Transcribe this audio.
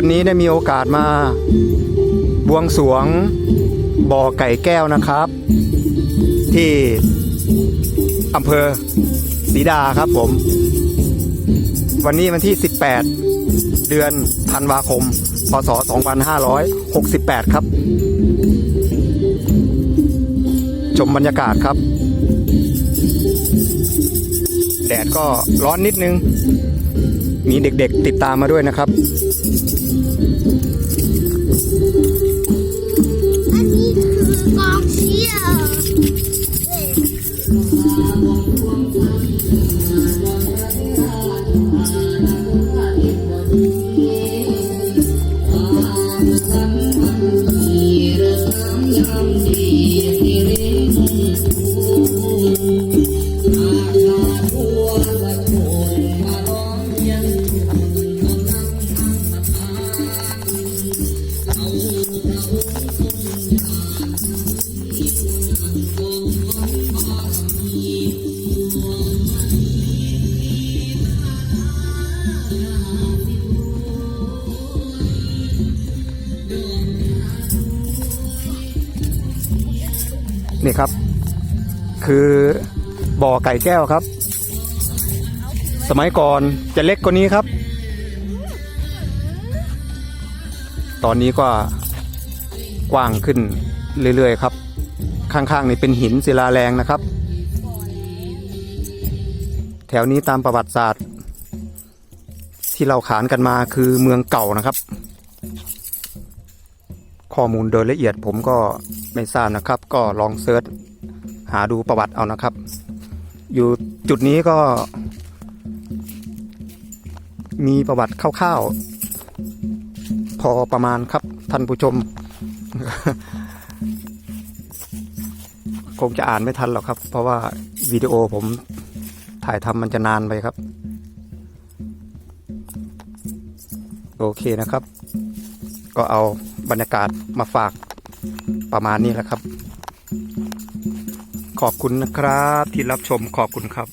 วันนี้ได้มีโอกาสมา บวงสวงบ่อไก่แก้วนะครับ ที่อำเภอศรีดาครับผม วันนี้วันที่ 18 เดือนธันวาคม พศ 2568 ครับ ชมบรรยากาศครับ แดดก็ร้อนนิดนึง มีเด็กๆติดตามมาด้วยนะครับ ย นี่ครับ คือบ่อไก่แก้วครับ สมัยก่อนจะเล็กกว่านี้ครับ ตอนนี้ก็กว้างขึ้นเรื่อยๆครับ ข้างๆนี่เป็นหินศิลาแรงนะครับ แถวนี้ตามประวัติศาสตร์ ที่เราขานกันมาคือเมืองเก่านะครับ ข้อมูลโดยละเอียดผมก็ ไม่ทราบนะครับ ก็ลองเซิร์ชหาดูประวัติเอานะครับ อยู่จุดนี้ก็ มีประวัติคร่าวๆพอประมาณครับท่านผู้ชม คงจะอ่านไม่ทันหรอกครับ เพราะว่าวิดีโอผมถ่ายทำมันจะนานไปครับ โอเคนะครับ ก็เอาบรรยากาศมาฝาก ประมาณนี้แหละครับ ขอบคุณนะครับที่รับชมขอบคุณครับ